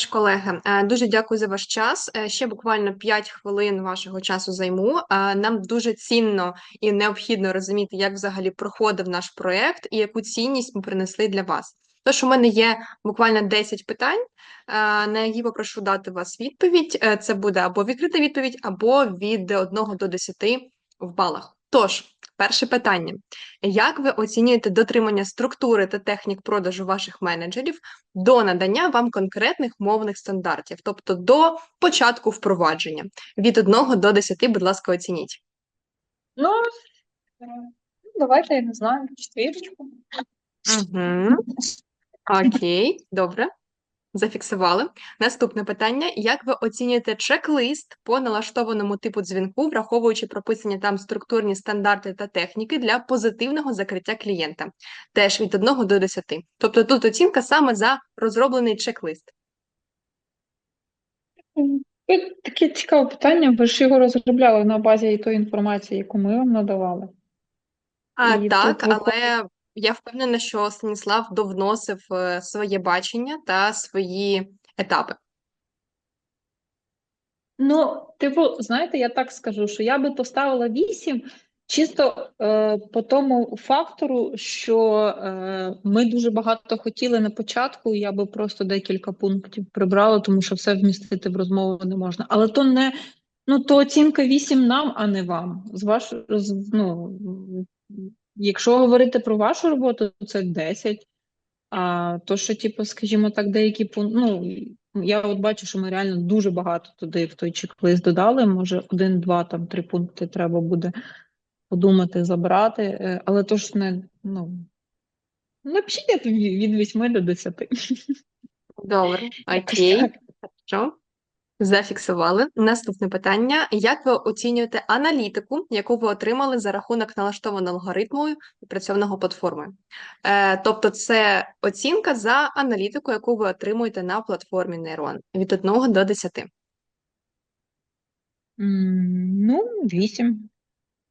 ж, колеги, е, дуже дякую за ваш час. Е, Ще буквально 5 хвилин вашого часу займу. Е, Нам дуже цінно і необхідно розуміти, як взагалі проходив наш проєкт і яку цінність ми принесли для вас. Тож у мене є буквально 10 питань, на які попрошу дати вас відповідь. Це буде або відкрита відповідь, або від 1 до 10 в балах. Тож, перше питання: як ви оцінюєте дотримання структури та технік продажу ваших менеджерів до надання вам конкретних мовних стандартів, тобто до початку впровадження? Від 1 до 10, будь ласка, оцініть. Ну, давайте, я не знаю, четвірочку. Угу. Окей, добре. Зафіксували. Наступне питання: як ви оцінюєте чек-лист по налаштованому типу дзвінку, враховуючи прописані там структурні стандарти та техніки для позитивного закриття клієнта? Теж від 1 до 10. Тобто тут оцінка саме за розроблений чек-лист. Таке цікаве питання, ви ж його розробляли на базі тої інформації, яку ми вам надавали. А, І так, тут але я впевнена, що Станіслав довносив е, своє бачення та свої етапи. Ну, типу, знаєте, я так скажу, що я би поставила 8 чисто е, по тому фактору, що е, ми дуже багато хотіли на початку, я би просто декілька пунктів прибрала, тому що все вмістити в розмову не можна. Але то не ну то оцінка 8 нам, а не вам. З ваш, з, ну, якщо говорити про вашу роботу, то це 10. А то, що, типу, скажімо так, деякі пункти, ну, я от бачу, що ми реально дуже багато туди в той чек-лист додали. Може, один, два, там три пункти треба буде подумати, забрати. Е, Але то ж не, ну, напишіть я тобі від 8 до 10. Добре, окей. Що? Зафіксували. Наступне питання: як ви оцінюєте аналітику, яку ви отримали за рахунок налаштованого алгоритму відпрацьованого платформою? Е, тобто, це оцінка за аналітику, яку ви отримуєте на платформі Neyron від 1 до 10. М, Ну, 8.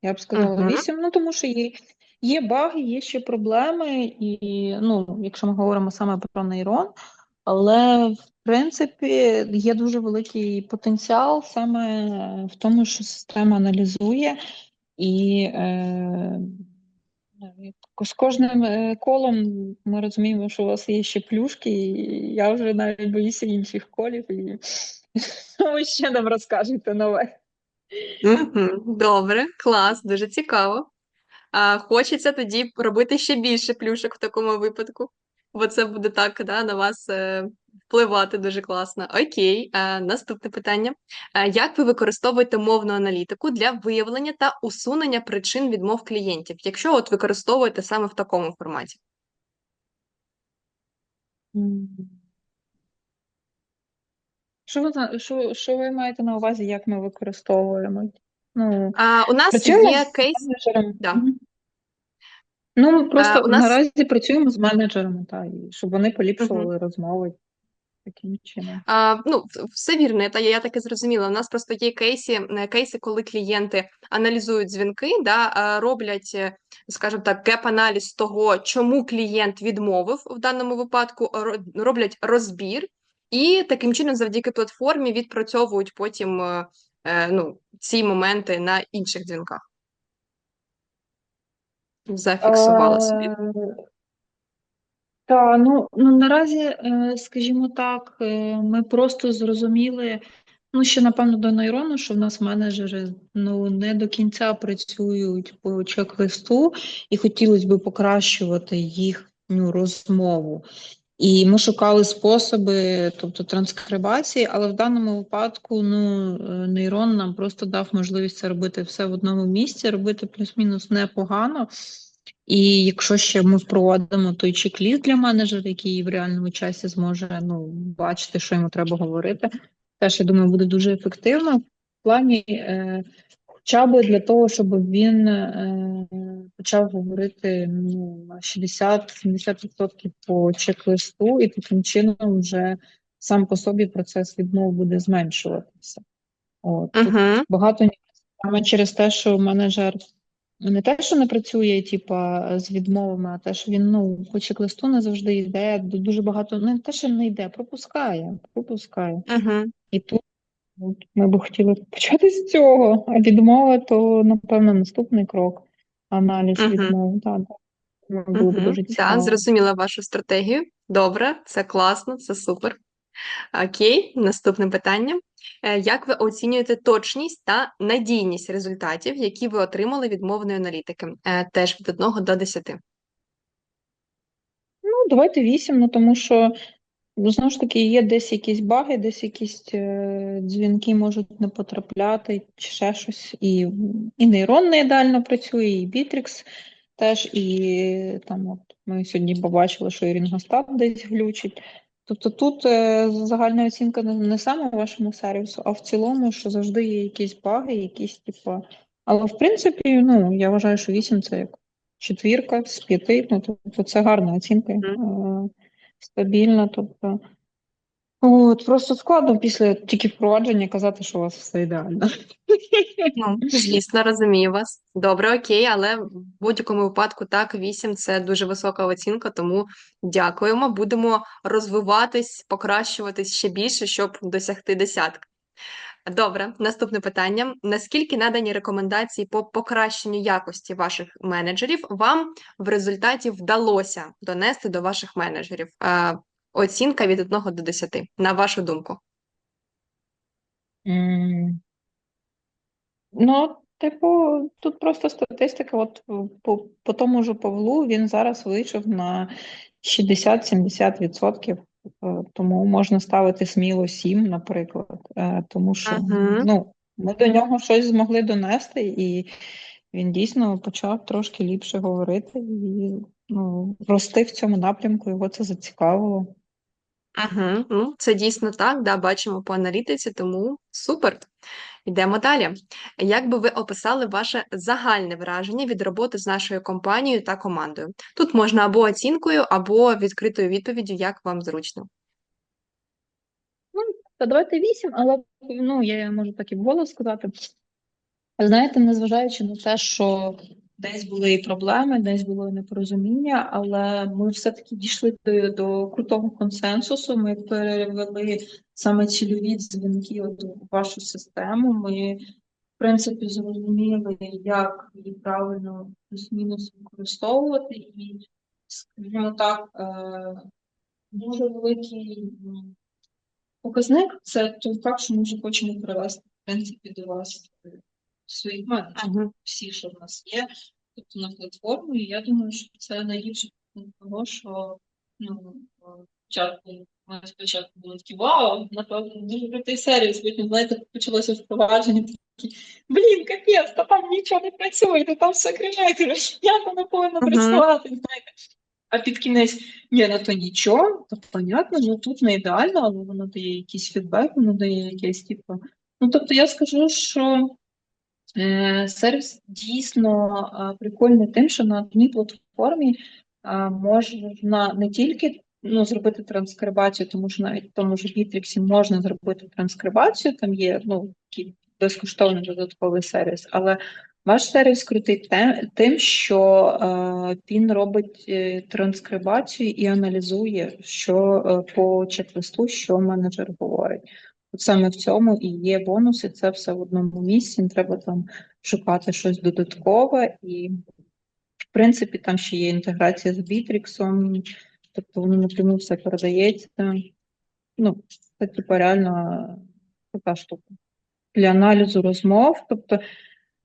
Я б сказала Мгм. 8, ну тому що є, є баги, є ще проблеми, і ну, якщо ми говоримо саме про нейрон, але в принципі є дуже великий потенціал саме в тому, що система аналізує, і е, ну, з кожним е, колом ми розуміємо, що у вас є ще плюшки, і я вже навіть боюся інших колів, і ви ще нам розкажете нове. Добре, клас, дуже цікаво. А, хочеться тоді робити ще більше плюшок в такому випадку, бо це буде так, да, на вас е, впливати дуже класно. Окей, е, наступне питання. Е, як ви використовуєте мовну аналітику для виявлення та усунення причин відмов клієнтів, якщо от використовуєте саме в такому форматі? Що ви, що, що ви маєте на увазі, як ми використовуємо? Ну, А, у нас є кейс. Да. Ну, ми просто у нас- наразі працюємо з менеджерами, та, щоб вони поліпшували розмови таким чином. А, ну, все вірно, та я так і зрозуміла. У нас просто є кейси, е, кейси, коли клієнти аналізують дзвінки, да, роблять, е, скажімо так, геп-аналіз того, чому клієнт відмовив в даному випадку, роблять розбір, і таким чином, завдяки платформі, відпрацьовують потім е, ну, ці моменти на інших дзвінках. Зафіксувала собі. Та, ну, ну наразі, е, скажімо так, е, ми просто зрозуміли, ну, ще напевно до нейрону, що в нас менеджери ну, не до кінця працюють по чек-листу, і хотілося б покращувати їхню розмову. І ми шукали способи, тобто транскрибації, але в даному випадку ну, е, нейрон нам просто дав можливість це робити все в одному місці, робити плюс-мінус непогано. І якщо ще ми впровадимо той чек-ліст для менеджера, який в реальному часі зможе ну, бачити, що йому треба говорити, теж я думаю, буде дуже ефективно в плані е, хоча б для того, щоб він е, почав говорити ну, на 60-70% по чек-листу, і таким чином вже сам по собі процес відмов буде зменшуватися. От. Тут Угу. багато саме через те, що менеджер Не те, що не працює, типа, з відмовами, а те, що він ну, по чек-листу не завжди йде, дуже багато, ну, не те, що не йде, пропускає, пропускає. Угу. І тут от, ми б хотіли почати з цього, а відмова, то, напевно, наступний крок. Аналіз Мгм. відмов. Так, так. Було Угу. дуже цікаво. зрозуміла вашу стратегію. Добре, це класно, це супер. Окей, наступне питання. Е, Як ви оцінюєте точність та надійність результатів, які ви отримали від мовної аналітики? Е, Теж від 1 до 10. Ну, давайте вісім, ну тому що ну, знову ж таки є десь якісь баги, десь якісь е, дзвінки можуть не потрапляти, чи ще щось. І, і нейрон не ідеально працює, і Bittrex теж, і там от ми сьогодні побачили, що і Рінгостат десь глючить. Тобто тут е, загальна оцінка не, не саме вашому сервісу, а в цілому, що завжди є якісь баги, якісь типу. Але в принципі, ну я вважаю, що 8 це як четвірка з п'яти, ну тобто це гарна оцінка, е, стабільна. Тобто, от просто складно після тільки впровадження казати, що у вас все ідеально. Ну, звісно, розумію вас. Добре, окей, але в будь-якому випадку так, 8 – це дуже висока оцінка, тому дякуємо. Будемо розвиватись, покращуватись ще більше, щоб досягти десятки. Добре, наступне питання. Наскільки надані рекомендації по покращенню якості ваших менеджерів вам в результаті вдалося донести до ваших менеджерів? Оцінка від 1 до 10, на вашу думку. М. Ну, типу, тут просто статистика. От по, по тому ж Павлу він зараз вийшов на 60-70%, е, тому можна ставити сміло 7, наприклад. Е, Тому що Мгм. ну, ми до нього щось змогли донести, і він дійсно почав трошки ліпше говорити і ну, рости в цьому напрямку, його це зацікавило. Угу. Ну, це дійсно так, да, бачимо по аналітиці, тому супер. Йдемо далі. Як би ви описали ваше загальне враження від роботи з нашою компанією та командою? Тут можна або оцінкою, або відкритою відповіддю, як вам зручно. Та давайте вісім, але ну, я можу так і вголос сказати. Знаєте, незважаючи на те, що десь були і проблеми, десь було непорозуміння, але ми все-таки дійшли до, до крутого консенсусу. Ми перевели саме цільові дзвінки от у вашу систему. Ми, в принципі, зрозуміли, як її правильно плюс-мінус використовувати, і, скажімо так, е, дуже великий показник це той факт, що ми вже хочемо привести в принципі до вас своїх менеджерів, Угу. всі, що в нас є, тобто на платформу. І я думаю, що це найгірше того, що ну спочатку ми спочатку були такі вау, напевно, дуже крутий сервіс. Потім знаєте, почалося впровадження такі, блін, капець, та там нічого не працює, та там все коротше, як воно повинно працювати, знаєте. А під кінець ні, ну то нічого, то понятно, ну тут не ідеально, але воно дає якийсь фідбек, воно дає якесь, типу. Ну, тобто я скажу, що сервіс дійсно е, прикольний тим, що на одній платформі е, можна не тільки ну, зробити транскрибацію, тому що навіть в тому ж Bittrex можна зробити транскрибацію, там є ну, безкоштовний додатковий сервіс, але ваш сервіс крутий тим, що е, він робить е, транскрибацію і аналізує, що е, по чек-листу, що менеджер говорить. От саме в цьому і є бонуси, це все в одному місці, не треба там шукати щось додаткове, і в принципі там ще є інтеграція з Bittrex, тобто воно напряму все передається. Ну, це типу реально така штука для аналізу розмов. Тобто,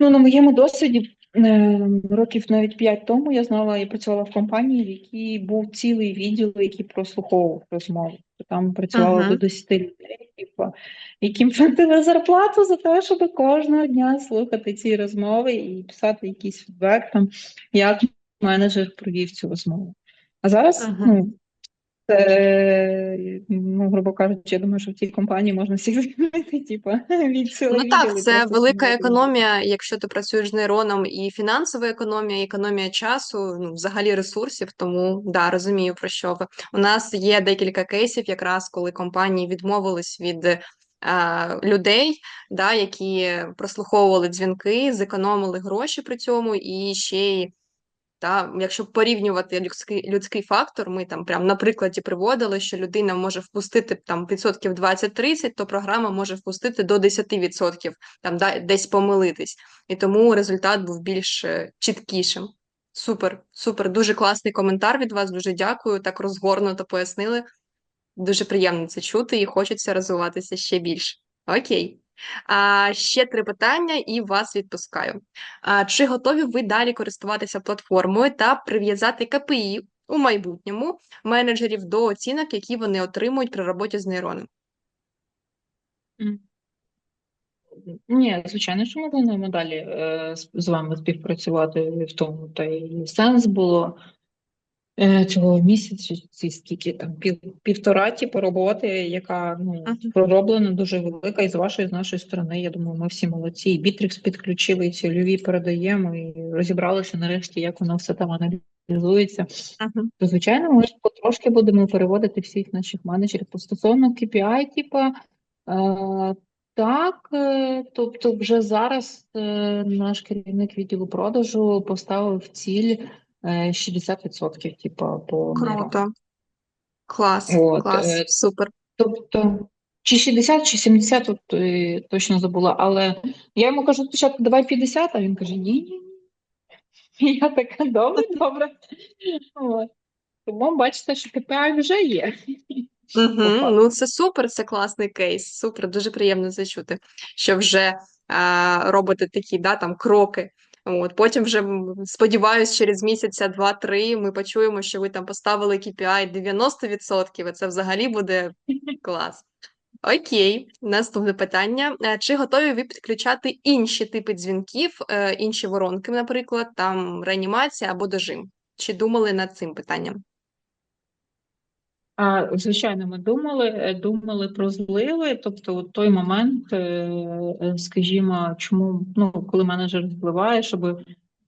ну, на моєму досвіді, е, років навіть 5 тому я знала і працювала в компанії, в якій був цілий відділ, який прослуховував розмови. Там працювало Ага. до 10 людей, типу, яким платили зарплату за те, щоб кожного дня слухати ці розмови і писати якийсь фідбек, там, як менеджер провів цю розмову. А зараз, Ага. ну, це, ну, грубо кажучи, я думаю, що в цій компанії можна всіх звільнити, типу, від цілих Ну так, це велика економія, якщо ти працюєш з нейроном, і фінансова економія, і економія часу, ну, взагалі ресурсів, тому да, розумію про що ви. У нас є декілька кейсів, якраз коли компанії відмовились від е, людей, да, які прослуховували дзвінки, зекономили гроші при цьому і ще й. Та, якщо порівнювати людський, людський фактор, ми там прям на прикладі приводили, що людина може впустити там відсотків 20-30, то програма може впустити до 10%, там да, десь помилитись. І тому результат був більш е, чіткішим. Супер, супер, дуже класний коментар від вас. Дуже дякую. Так розгорнуто пояснили. Дуже приємно це чути і хочеться розвиватися ще більше. Окей. А, ще три питання і вас відпускаю. А, чи готові ви далі користуватися платформою та прив'язати КПІ у майбутньому менеджерів до оцінок, які вони отримують при роботі з нейроном? Ні, звичайно, що ми плануємо далі е, з, вами співпрацювати в тому, та й сенс було цього місяця, ці скільки там пів, півтора типу роботи, яка ну, Мгм. пророблена дуже велика, і з вашої, з нашої сторони, я думаю, ми всі молодці. І Бітрікс підключили, і цільові передаємо, і розібралися нарешті, як воно все там аналізується. Мгм. То, звичайно, ми ж потрошки будемо переводити всіх наших менеджерів. По стосовно KPI, типа, е, так, е, тобто вже зараз е, наш керівник відділу продажу поставив ціль е, 60%, типа, по. Круто. Клас, От, клас, е, супер. Тобто, чи 60, чи 70, от, е, точно забула, але я йому кажу спочатку, давай 50, а він каже, ні, ні, ні. Я така, добре, добре. От. Тому бачите, що KPI вже є. Угу, ну це супер, це класний кейс. Супер, дуже приємно це чути, що вже а, робите такі да, там, кроки. От, потім вже сподіваюсь, через місяця, два-три ми почуємо, що ви там поставили KPI 90%, і це взагалі буде клас. Окей, наступне питання. Е, Чи готові ви підключати інші типи дзвінків, е, інші воронки, наприклад, там реанімація або дожим? Чи думали над цим питанням? А, звичайно, ми думали, е, думали про зливи, тобто от той момент, е, е, скажімо, чому ну, коли менеджер зливає, щоб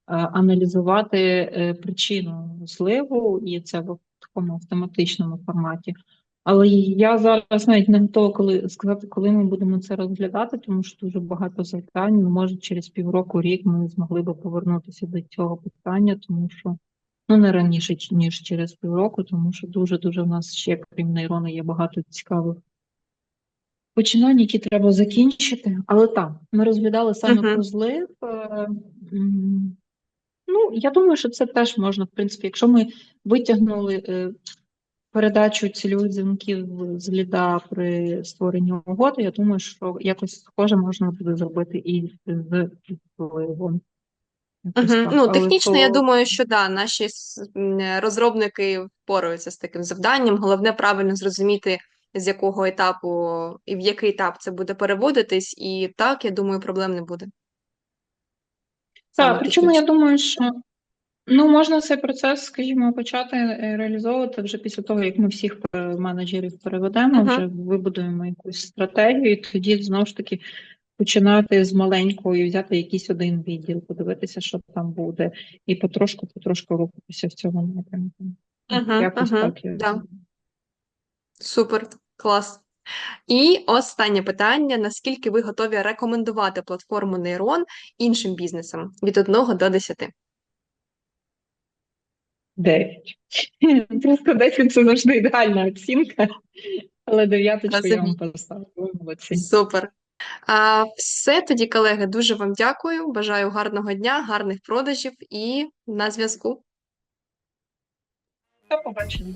аналізувати причину зливу, і це в такому автоматичному форматі. Але я зараз навіть не готова коли сказати, коли ми будемо це розглядати, тому що дуже багато завдань. Може, через півроку, рік ми змогли би повернутися до цього питання, тому що ну не раніше, ніж через півроку, тому що дуже-дуже в нас ще, крім нейрону, є багато цікавих починань, які треба закінчити. Але так, ми розглядали саме Мгм. про злив. е, Ну, я думаю, що це теж можна, в принципі, якщо ми витягнули е, передачу цільових дзвінків з ліда при створенні угоди, я думаю, що якось схоже можна буде зробити і з зливом. Якось Мгм. так. Ну, технічно, я думаю, що да, наші розробники впораються з таким завданням. Головне правильно зрозуміти, з якого етапу і в який етап це буде переводитись, і так, я думаю, проблем не буде. Так, причому я думаю, що ну, можна цей процес, скажімо, почати е, реалізовувати вже після того, як ми всіх е, менеджерів переведемо, Мгм. вже вибудуємо якусь стратегію, і тоді знову ж таки починати з маленького і взяти якийсь один відділ, подивитися, що там буде, і потрошку, потрошку рухатися в цьому напрямку. Мгм, Якось мгм, так я да. Супер, клас. І останнє питання: наскільки ви готові рекомендувати платформу Нейрон іншим бізнесам від 1 до 10? дев'ять. Просто 10 – це завжди ідеальна оцінка, але дев'яточку я вам. Молодці. Супер. Все тоді, колеги, дуже вам дякую. Бажаю гарного дня, гарних продажів і на зв'язку. До побачення.